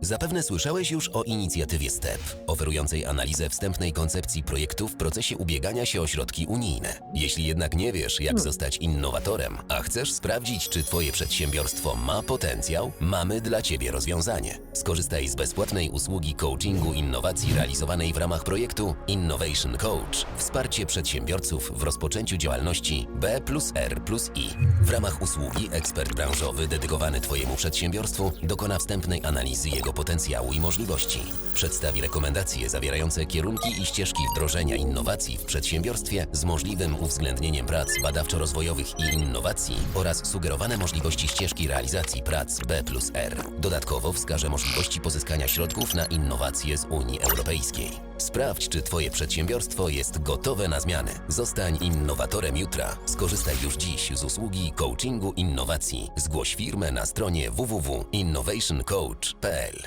Zapewne słyszałeś już o inicjatywie STEP, oferującej analizę wstępnej koncepcji projektu w procesie ubiegania się o środki unijne. Jeśli jednak nie wiesz, jak zostać innowatorem, a chcesz sprawdzić, czy Twoje przedsiębiorstwo ma potencjał, mamy dla Ciebie rozwiązanie. Skorzystaj z bezpłatnej usługi coachingu innowacji realizowanej w ramach projektu Innovation Coach. Wsparcie przedsiębiorców w rozpoczęciu działalności B plus R plus I. W ramach usługi ekspert branżowy dedykowany Twojemu przedsiębiorstwu dokona wstępnej analizy jego potencjału i możliwości. Przedstawi rekomendacje zawierające kierunki i ścieżki wdrożenia innowacji w przedsiębiorstwie z możliwym uwzględnieniem prac badawczo-rozwojowych i innowacji oraz sugerowane możliwości ścieżki realizacji prac B plus R. Dodatkowo wskaże możliwości pozyskania środków na innowacje z Unii Europejskiej. Sprawdź, czy Twoje przedsiębiorstwo jest gotowe na zmiany. Zostań innowatorem jutra. Skorzystaj już dziś z usługi coachingu innowacji. Zgłoś firmę na stronie www.innovationcoach.pl